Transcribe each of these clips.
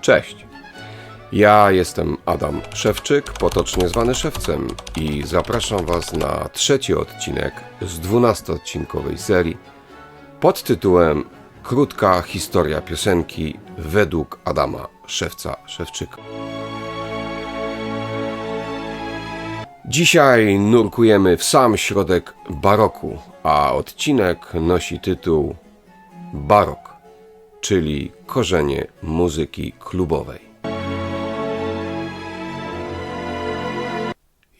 Cześć. Ja jestem Adam Szewczyk, potocznie zwany Szewcem i zapraszam Was na trzeci odcinek z 12-odcinkowej serii pod tytułem Krótka historia piosenki według Adama Szewca Szewczyka. Dzisiaj nurkujemy w sam środek baroku, a odcinek nosi tytuł Barok, czyli korzenie muzyki klubowej.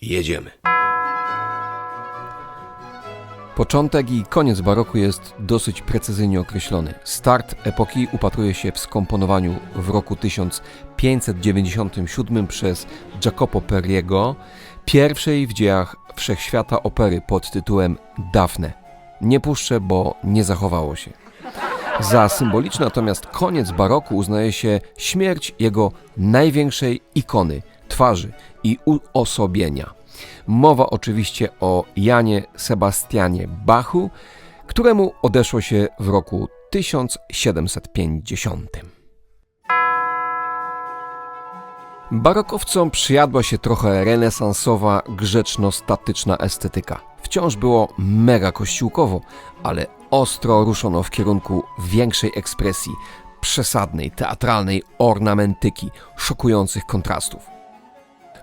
Jedziemy. Początek i koniec baroku jest dosyć precyzyjnie określony. Start epoki upatruje się w skomponowaniu w roku 1597 przez Jacopo Periego pierwszej w dziejach wszechświata opery pod tytułem Dafne. Nie puszczę, bo nie zachowało się. Za symboliczny natomiast koniec baroku uznaje się śmierć jego największej ikony, twarzy i uosobienia. Mowa oczywiście o Janie Sebastianie Bachu, któremu odeszło się w roku 1750. Barokowcom przyjadła się trochę renesansowa, grzeczno-statyczna estetyka. Wciąż było mega kościółkowo, ale ostro ruszono w kierunku większej ekspresji, przesadnej, teatralnej ornamentyki, szokujących kontrastów.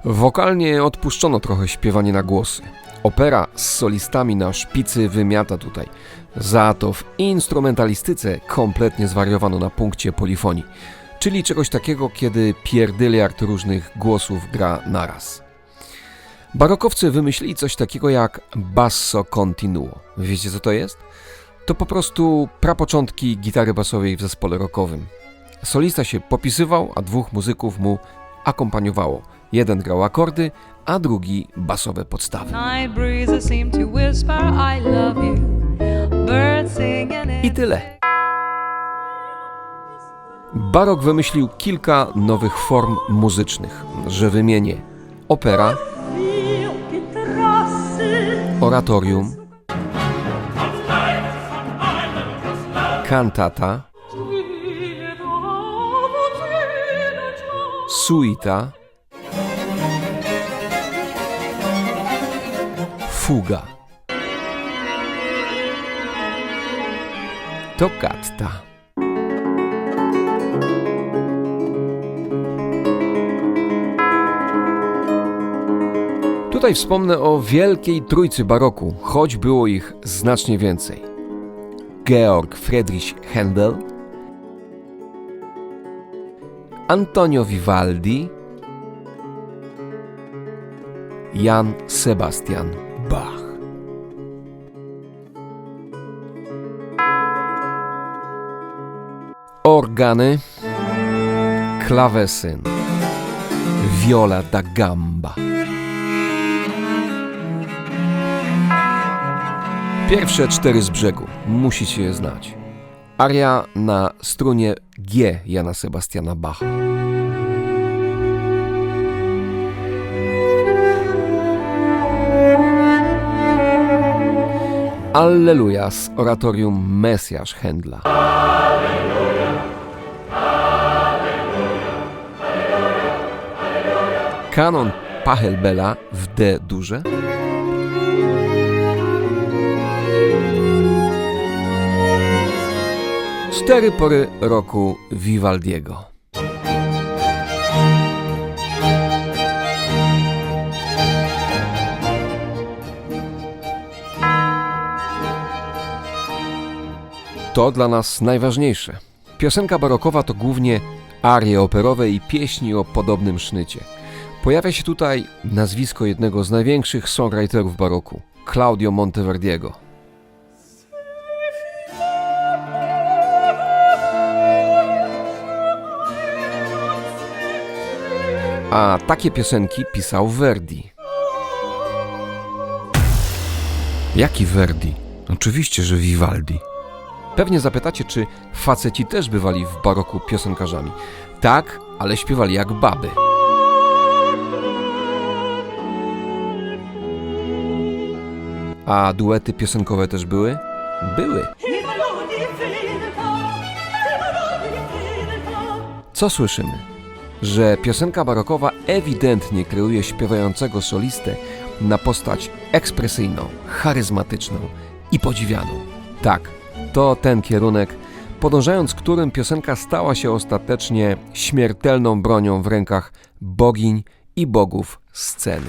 Wokalnie odpuszczono trochę śpiewanie na głosy. Opera z solistami na szpicy wymiata tutaj. Za to w instrumentalistyce kompletnie zwariowano na punkcie polifonii, czyli czegoś takiego, kiedy pierdyliard różnych głosów gra naraz. Barokowcy wymyślili coś takiego jak basso continuo. Wiecie co to jest? To po prostu prapoczątki gitary basowej w zespole rockowym. Solista się popisywał, a dwóch muzyków mu akompaniowało. Jeden grał akordy, a drugi basowe podstawy. I tyle. Barok wymyślił kilka nowych form muzycznych, że wymienię opera, oratorium, kantata, suita, fuga, toccata. Tutaj wspomnę o wielkiej trójcy baroku, choć było ich znacznie więcej. Georg Friedrich Händel, Antonio Vivaldi, Jan Sebastian Bach. Organy, klawesyn, viola da gamba. Pierwsze cztery z brzegu, musicie je znać. Aria na strunie G Jana Sebastiana Bacha. Alleluja z oratorium Mesjasz Händla. Kanon Pachelbela w D duże. Cztery pory roku Vivaldiego. To dla nas najważniejsze. Piosenka barokowa to głównie arie operowe i pieśni o podobnym sznycie. Pojawia się tutaj nazwisko jednego z największych songwriterów baroku, Claudio Monteverdiego. A takie piosenki pisał Verdi. Jaki Verdi? Oczywiście, że Vivaldi. Pewnie zapytacie, czy faceci też bywali w baroku piosenkarzami. Tak, ale śpiewali jak baby. A duety piosenkowe też były? Były. Co słyszymy? Że piosenka barokowa ewidentnie kreuje śpiewającego solistę na postać ekspresyjną, charyzmatyczną i podziwianą. Tak, to ten kierunek, podążając którym piosenka stała się ostatecznie śmiertelną bronią w rękach bogiń i bogów sceny.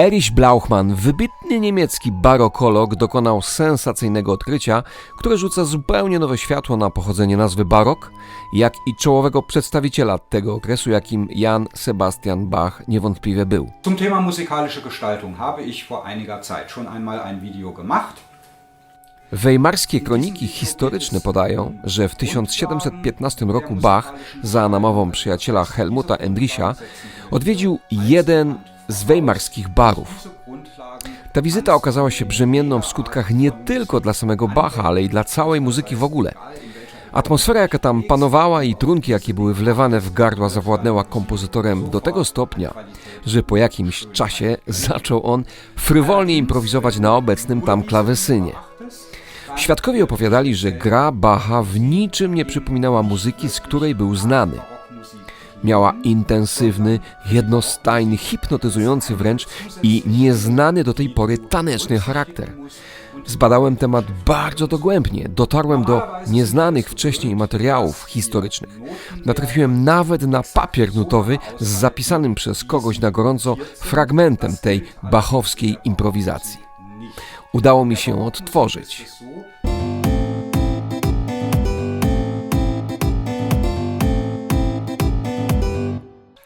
Erich Blauchmann, wybitny niemiecki barokolog, dokonał sensacyjnego odkrycia, które rzuca zupełnie nowe światło na pochodzenie nazwy barok, jak i czołowego przedstawiciela tego okresu, jakim Jan Sebastian Bach niewątpliwie był. Zum Thema musikalische Gestaltung habe ich vor einiger Zeit schon einmal ein Video gemacht. Weimarskie kroniki historyczne podają, że w 1715 roku Bach za namową przyjaciela Helmuta Endricha odwiedził jeden z weimarskich barów. Ta wizyta okazała się brzemienną w skutkach nie tylko dla samego Bacha, ale i dla całej muzyki w ogóle. Atmosfera, jaka tam panowała i trunki, jakie były wlewane w gardła, zawładnęła kompozytorem do tego stopnia, że po jakimś czasie zaczął on frywolnie improwizować na obecnym tam klawesynie. Świadkowie opowiadali, że gra Bacha w niczym nie przypominała muzyki, z której był znany. Miała intensywny, jednostajny, hipnotyzujący wręcz i nieznany do tej pory taneczny charakter. Zbadałem temat bardzo dogłębnie, dotarłem do nieznanych wcześniej materiałów historycznych. Natrafiłem nawet na papier nutowy z zapisanym przez kogoś na gorąco fragmentem tej bachowskiej improwizacji. Udało mi się odtworzyć.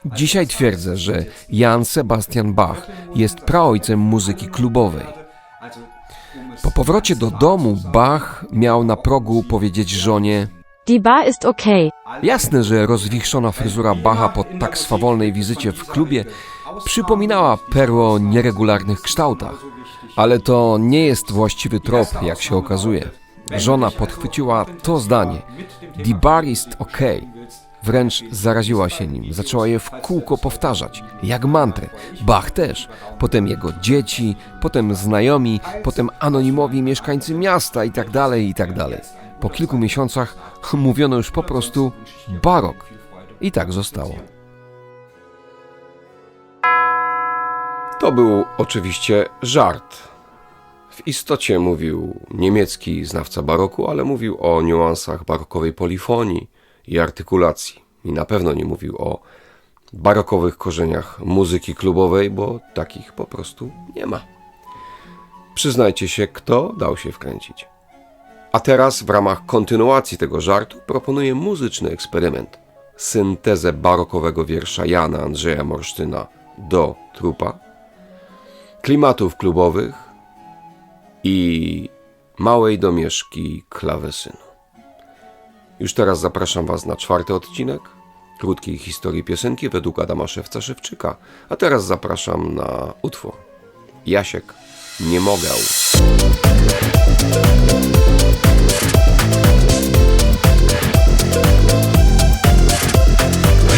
Dzisiaj twierdzę, że Jan Sebastian Bach jest praojcem muzyki klubowej. Po powrocie do domu Bach miał na progu powiedzieć żonie Die Bar ist okay. Jasne, że rozwichrzona fryzura Bacha po tak swawolnej wizycie w klubie przypominała perło o nieregularnych kształtach. Ale to nie jest właściwy trop, jak się okazuje. Żona podchwyciła to zdanie. The bar ist okay. Wręcz zaraziła się nim. Zaczęła je w kółko powtarzać, jak mantrę. Bach też. Potem jego dzieci, potem znajomi, potem anonimowi mieszkańcy miasta i tak dalej, i tak. Po kilku miesiącach mówiono już po prostu barok. I tak zostało. To był oczywiście żart. W istocie mówił niemiecki znawca baroku, ale mówił o niuansach barokowej polifonii i artykulacji. I na pewno nie mówił o barokowych korzeniach muzyki klubowej, bo takich po prostu nie ma. Przyznajcie się, kto dał się wkręcić. A teraz w ramach kontynuacji tego żartu proponuję muzyczny eksperyment. Syntezę barokowego wiersza Jana Andrzeja Morsztyna do trupa, klimatów klubowych i małej domieszki klawesynu. Już teraz zapraszam Was na czwarty odcinek krótkiej historii piosenki według Adama Szewca-Szewczyka, a teraz zapraszam na utwór. Jasiek nie mogał.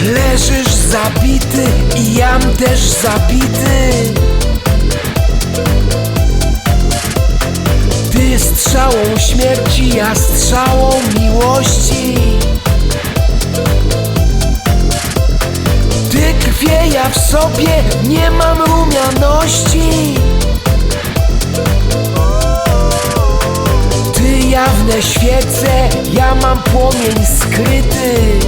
Leżysz zabity i jam też zabity strzałą śmierci, ja strzałą miłości. Ty krwie, ja w sobie nie mam rumianości. Ty jawne świece, ja mam płomień skryty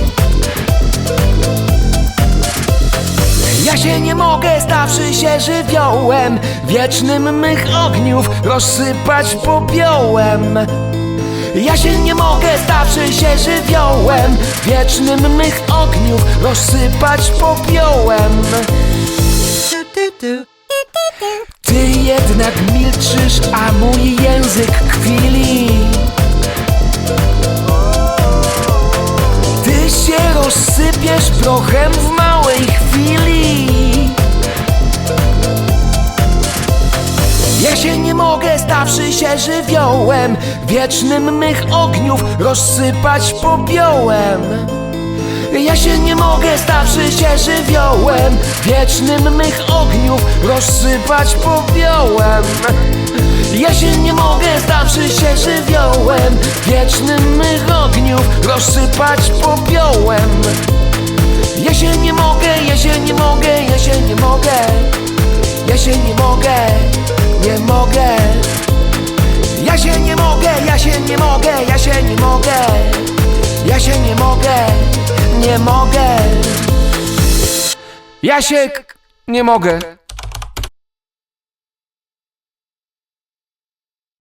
Ja się nie mogę, stawszy się żywiołem Wiecznym mych ogniów rozsypać popiołem. Ja się nie mogę, stawszy się żywiołem Wiecznym mych ogniów rozsypać popiołem. Ty jednak milczysz, a mój język kwili się żywiołem Wiecznym mych ogniów rozsypać popiołem. Ja się nie mogę, stawszy się żywiołem Wiecznym mych ogniów rozsypać popiołem. Ja się nie mogę, stawszy się żywiołem Wiecznym mych ogniów rozsypać popiołem. Ja się nie mogę, ja się nie mogę, ja się nie mogę Ja się nie mogę, ja się nie mogę Ja się nie mogę, nie mogę Jasiek, nie mogę.